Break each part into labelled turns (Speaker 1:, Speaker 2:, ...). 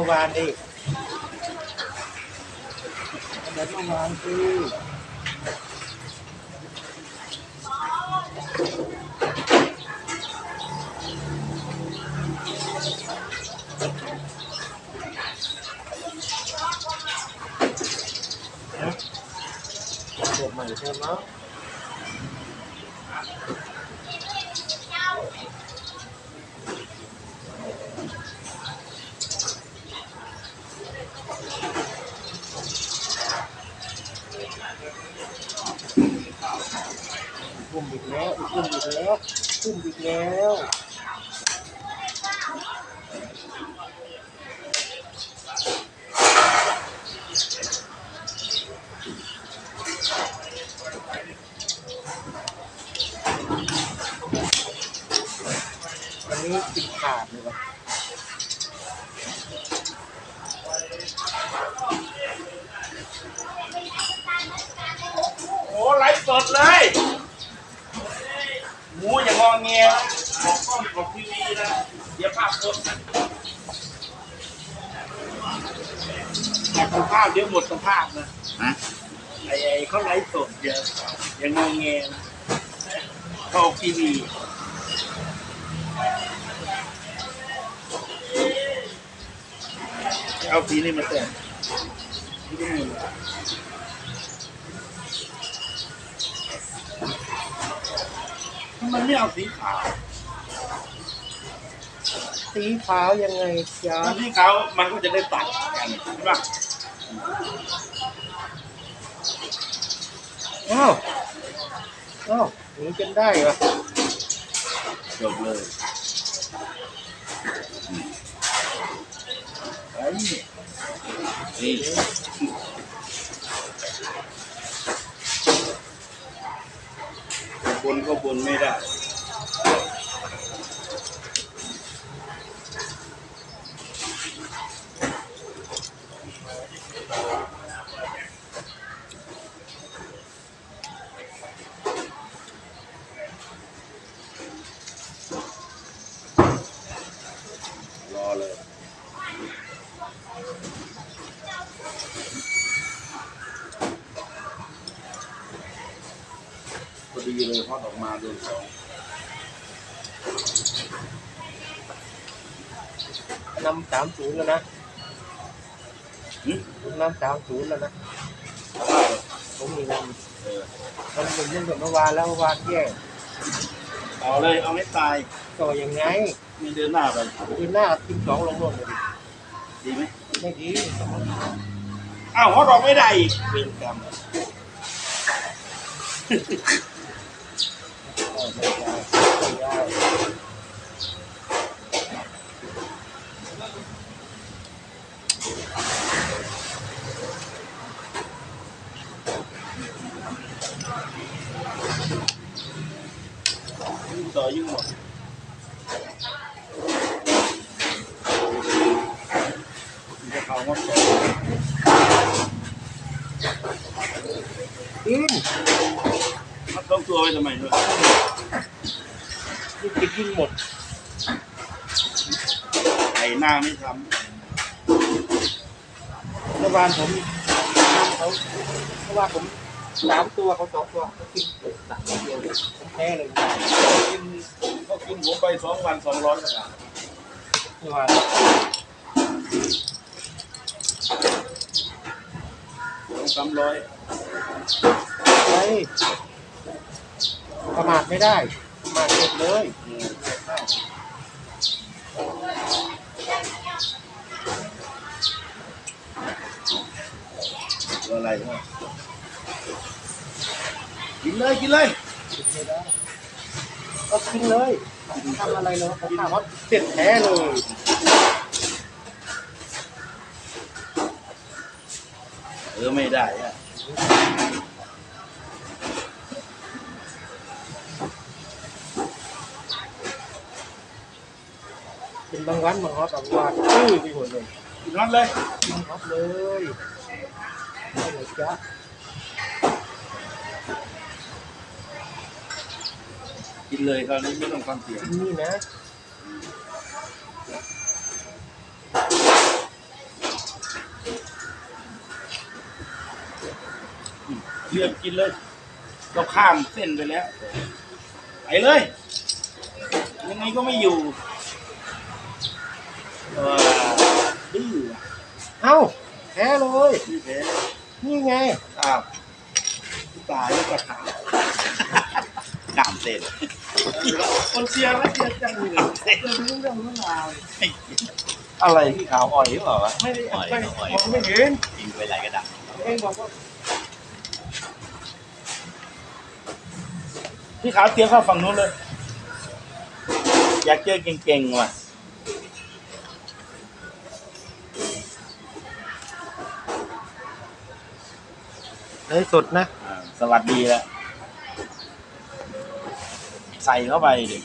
Speaker 1: มื่อวานดิเอาแบบเมื่อวานสิเด็กใหม่ใช่ไหม กุ้มอีกแล้วกุ้มอีกแล้วกุ้มอีกแล้ว
Speaker 2: บอกกล้องบอกทีวีนะเดี๋ยวภาพสดนะอยากสัมภาษณ์เดี๋ยวหมดสัมภาษณ์นะ
Speaker 3: ฮะ
Speaker 2: ไอ้ไอ้เขาไลฟ์สดเยอะอย่างงอเงียนะเขาออกทีวีเอาสีนี้มาแต่งที่นี่ทำไมไม่เอาสีขาว
Speaker 1: สีขาวยังไงจ๊ะ
Speaker 2: ถ้าสีขาวมันก็จะได้ตัดกันใช่ปะ
Speaker 1: อ้าวอ้าวหนีจนได้เหรอ
Speaker 2: จบเลยไอ้นี่นี่บนก็บนไม่ได้ เลยพอดออกมาโดนสอง
Speaker 1: นำสามศูนย์แล้วนะ
Speaker 2: หึ
Speaker 1: นำสามศูนย์แล้วนะ
Speaker 2: เอาว่าเลย
Speaker 1: ผมมีน
Speaker 2: เออำ
Speaker 1: มันเป็นเรื่องแบบเมื่อวานแล้วเมื่อวานแย่
Speaker 2: เอาเลยเอาให้ตาย
Speaker 1: ต่อยังไง
Speaker 2: มีเดินหน้าไป
Speaker 1: คืนหน้าทีมสองลงโน่นเลย
Speaker 2: ดีไหม
Speaker 1: ดิไม่ดี
Speaker 2: อ้าวฮอดออกไม่ได้อีกเวรกรรม
Speaker 1: เอาไม่ได้ไม่ได้
Speaker 2: ยิ่งต่อยิ่งหมดจะเขางดต่อ
Speaker 1: กิน
Speaker 2: มันต้องตัวไว้ทำไมด้วย
Speaker 1: ยิ่งกินยิ่งหมด
Speaker 2: ไก่หน้าไม่ทำ
Speaker 1: เมื่อวานผมเขาเมื่อวานผม สามตัวเขาสองตัวเขากินสามเดียวผมแพ้เลย
Speaker 2: กินก็กินผมไปสองวันสองร้อยกว่าบาท
Speaker 1: เมื่วาน
Speaker 2: สองสามร้อย
Speaker 1: ไปประมาทไม่ได้ประมาทเสร็จเลย
Speaker 2: อืมตัวอะไรวะ กินเลยกินเลย
Speaker 1: กินไม่ได้ก็กินเลยทำอะไรเลยผมถามว่าเสร็จแท้เลย
Speaker 2: เออไม่ได้อะ
Speaker 1: เป็นบางวันบางฮอตบางวันอื้อไปหมดเลย
Speaker 2: กินนั่นเลย
Speaker 1: บางฮอตเลยไม่เลยจ้ะ
Speaker 2: นเลยคราวนี้ไม่ต้องฟังเสียง
Speaker 1: นี่นะ
Speaker 2: เลือกกินเลย เราข้ามเส้นไปแล้ว ไปเลย ยังไงก็ไม่อยู่เออดื้อ
Speaker 1: เอ้าแพ้เลย
Speaker 2: นี่แพ้
Speaker 1: นี่ไง
Speaker 2: อ้าวตายแล้วก็ขาด
Speaker 3: ข้ามเส้น
Speaker 2: คนเชียร์แล้วเชียร์จังเลย
Speaker 3: เส้น
Speaker 2: เรื่องเรื่องเรื่องราว
Speaker 1: อะไรพี่ขาวอ่อยหรือเปล่าวะ
Speaker 2: ไม่ได้
Speaker 3: อ่อย
Speaker 2: ไม่
Speaker 3: อ่อย
Speaker 2: มองไม่เห็น
Speaker 3: ยิงไปไหลกระดัง
Speaker 2: เองบอกว่าพี่ขาวเตรียมเข้าฝั่งนู้นเลย อยากเจอเก่งๆว่ะ
Speaker 1: ในสุดนะ
Speaker 2: สวัสดีแล้ว ใส่เข้าไปดิ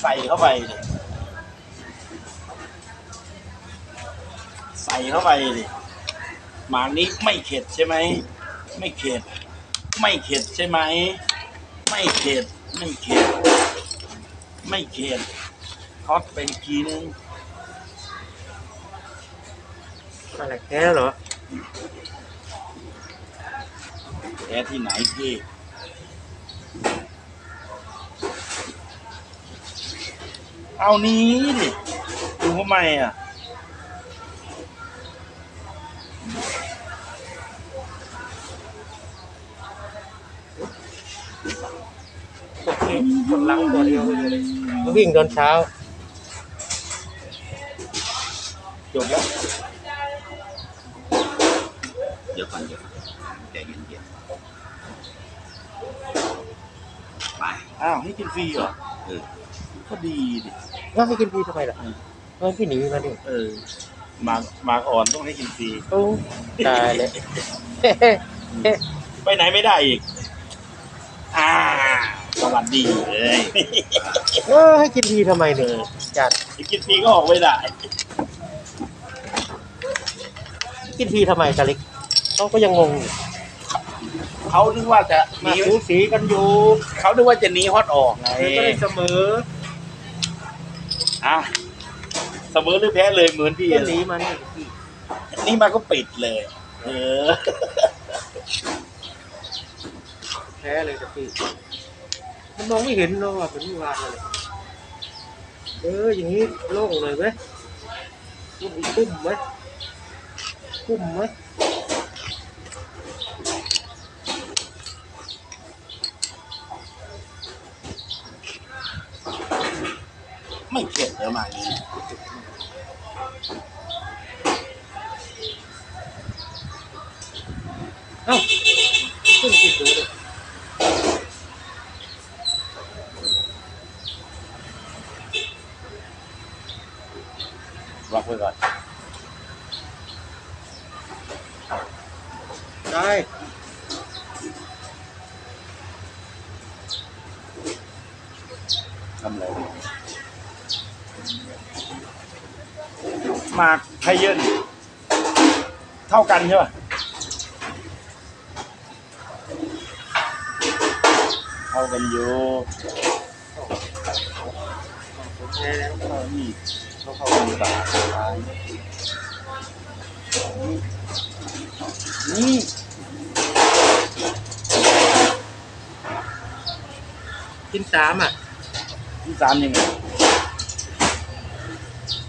Speaker 2: ใส่เข้าไปดิใส่เข้าไปดิหมานี้ไม่เข็ดใช่ไหม ไม่เข็ด ไม่เข็ดใช่ไหม ไม่เข็ด ไม่เข็ด ไม่เข็ดทอดไปอีกทีนึง
Speaker 1: อะไรแพ้เหรอ
Speaker 2: ท้ที่ไหนพี่เอานี้ดิดูทำไมอะ
Speaker 1: โอเคคนลังตัวเดียวเลยวิ่งตอนเช้า
Speaker 2: ฟรีเหรอ
Speaker 3: เออ
Speaker 2: ก็ดีดิ
Speaker 1: แล้วให้กินฟรีทำไมล่ะเออพี่หนีมาดิ
Speaker 2: เออหมากหมากอ่อนต้องให้กินฟรี
Speaker 1: โอ้ตายเลย
Speaker 2: ไปไหนไม่ได้อีกอ่าสวัสดีเลย
Speaker 1: เออให้กินฟรีทำไมเนี่ยจัด
Speaker 2: จะกินฟรีก็ออกไม่ได้
Speaker 1: กินฟรีทำไมกะลิกเขาก็ยังงงอยู่
Speaker 2: เขานึกว่าจะห
Speaker 1: มา
Speaker 2: นี
Speaker 1: สูสีกันอยู่
Speaker 2: เขานึกว่าจะหนีฮอตออกไง
Speaker 1: เธอก็ได้เสมอ
Speaker 2: อะเสมอหรือแพ้เลยเหมือนพี่
Speaker 1: ก็
Speaker 2: อะ
Speaker 1: หนีมาเนี่ยพี่
Speaker 2: นี่มาก็ปิดเลย เออ
Speaker 1: แพ้เลยกับพี่มันมองไม่เห็นเนาะว่าเป็นวิวานเลยเอออย่างนี้โล่งเลยไหมตุ้มตุ้มไหมตุ้มไหม
Speaker 2: ไม่เข็ดเดี๋ยวมาอย่างนี้
Speaker 1: เอ้าขึ้นกี่ตัวเลย
Speaker 2: ล็อกไว้ก่อน
Speaker 1: ได้
Speaker 2: ทำอะไร หมากไทเยนเท่ากันใช่ป่ะเท่ากันอยู่
Speaker 1: ผมแพ้
Speaker 2: ออนี่เขาเข้ากันตานี่
Speaker 1: กินสามอะ
Speaker 2: ที่สามยังไง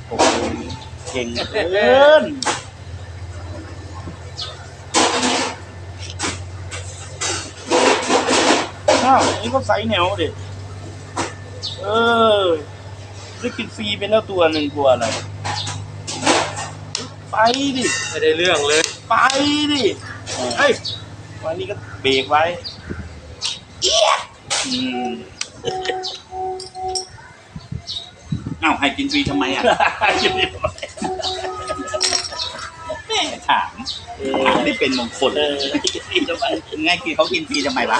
Speaker 2: โอ้โห เก่งเกินอ้าวอันนี้ก็ใส่แนวดิเออได้กินฟรีไปแล้วตัวหนึ่งกลัวอะไร ไปดิ
Speaker 1: ไม่ได้เรื่องเลย
Speaker 2: ไปดิ
Speaker 1: เฮ้ย
Speaker 2: วันนี้ก็เบรกไว้เอี๊ยะอืม
Speaker 3: อ้าวให้กินฟรีทำไมอะ
Speaker 2: คิดไม่ไหว
Speaker 3: แม่ ถาม
Speaker 2: เอ
Speaker 3: ถาม
Speaker 2: อ
Speaker 3: ได้เป็นมงคล
Speaker 2: เออคิดทำไม
Speaker 3: ไงกินเขากินฟรีทำไมวะ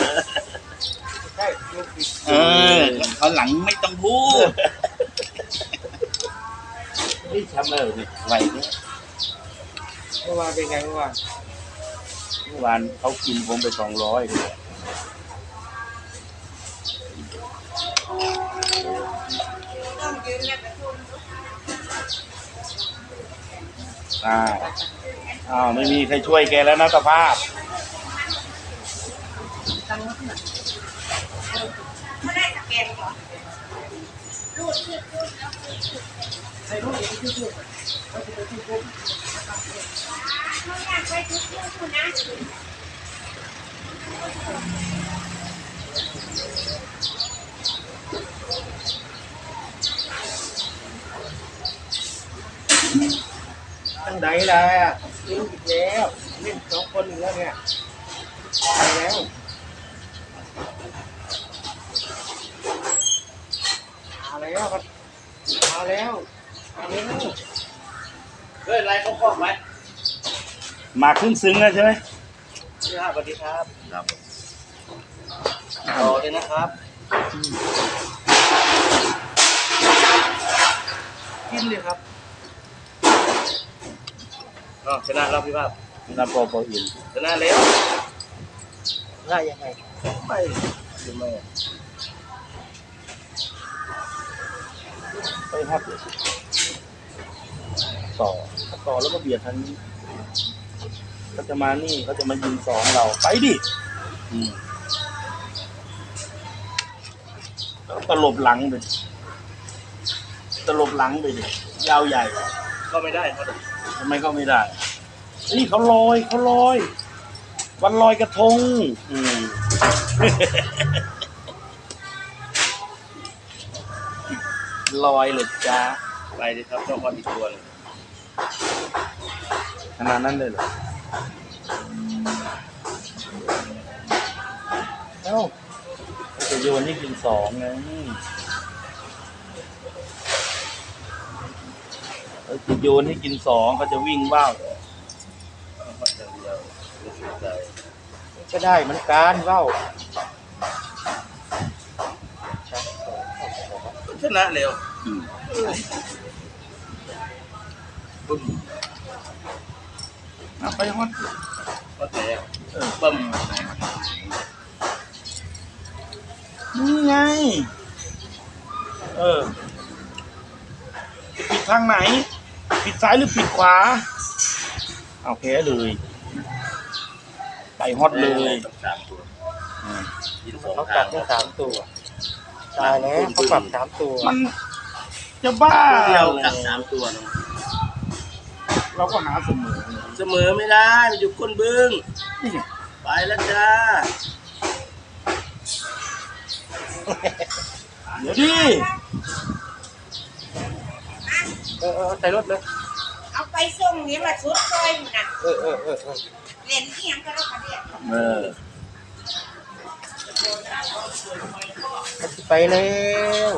Speaker 1: ใช่ลูกผิด
Speaker 3: เออเขาหลังไม่ต้องพูด
Speaker 2: นี่ทำอะไรเนี่ยไหวเนี่ย
Speaker 1: เมื่อวานเป็นไงเมื่อวาน
Speaker 2: เมื่อวานเขากินผมไปสองร้อยเลยอ่า อ้าวไม่มีใครช่วยแกแล้วนะสภาพ
Speaker 4: ไม่ได้สแกนก่อน
Speaker 1: ตั้งไหนล่ะ เล่นอีกแล้วเล่นสองคนอีกแล้วเนี่ยไปแล้วมาแล้วครับมาแล้วมาแล้ว
Speaker 3: เฮ้ยอะไรเขาครอบไหม
Speaker 2: มาครึ่งซึ้งแล้วใช่ไหม
Speaker 1: พี่ครับสวัสดีครับ
Speaker 3: ครับ
Speaker 1: ต่อเลยนะครับ กินเลยครับ อ๋อชนะแล้วพี่ภาพ
Speaker 2: นะโปรโปรอิน
Speaker 1: ชนะแล้วได้ยังไงไม่ดูไม่
Speaker 2: ไปครับต่อถ้าต่อแล้วก็เบียดทางนี้เขาจะมานี่เขาจะมายิงสองเราไปดิอืมแล้วตลบหลังไปดิตลบหลังไปดิยาวใหญ่
Speaker 1: ก็ไม่ได้ครับ
Speaker 2: ทำไมก็ไม่ได้ นี่เขาลอยเขาลอย วันลอยกระทง อืมลอยเลยจ้า
Speaker 1: ไปดิครับเจ้าพอดอีกตัวหนึง
Speaker 2: ขนาดนั้นเลยเหรอเอ้าเขาจะโยนให้กินสองไงเขา จะโยนให้กินสองเขาจะวิ่งว่าว
Speaker 1: พอดอย่างเดียวไม่สนใจก็ได้เหมือนกันเว้า
Speaker 3: ชนะเร็ว
Speaker 2: เอาไปฮอด
Speaker 1: ก็แต่
Speaker 3: เออเบิ่ม
Speaker 2: นี่ไง เออจะปิดทางไหน ปิดซ้ายหรือปิดขวาเอาแพ้เลยไปฮอตเลย
Speaker 3: สามตัว
Speaker 2: อืม
Speaker 3: ยินสอง
Speaker 1: เขา
Speaker 3: ทา
Speaker 1: ตั
Speaker 3: ง
Speaker 1: ดได้สามตัว ตายแล้วเขาปรับสามตัว
Speaker 2: มันจะบ้า
Speaker 3: เดียว
Speaker 2: เลย
Speaker 3: ตัดสามตัวเนาะ
Speaker 2: เราก็หาเสมอเนี่ย
Speaker 3: เสมอไม่ได้มันอยู่ก้นบึ้ง
Speaker 2: นี่ไง
Speaker 3: ไปแล้วจ้า
Speaker 2: เดี๋ยวดิ
Speaker 1: เออเออใส่รถเลย
Speaker 4: เอาไปส่งนี่มาชุดซอยมันนะ
Speaker 1: เออเออเออเออ
Speaker 4: เรียนที่ยังก็แล้วกันเนี่ย
Speaker 2: เออ
Speaker 1: ไปแล้ว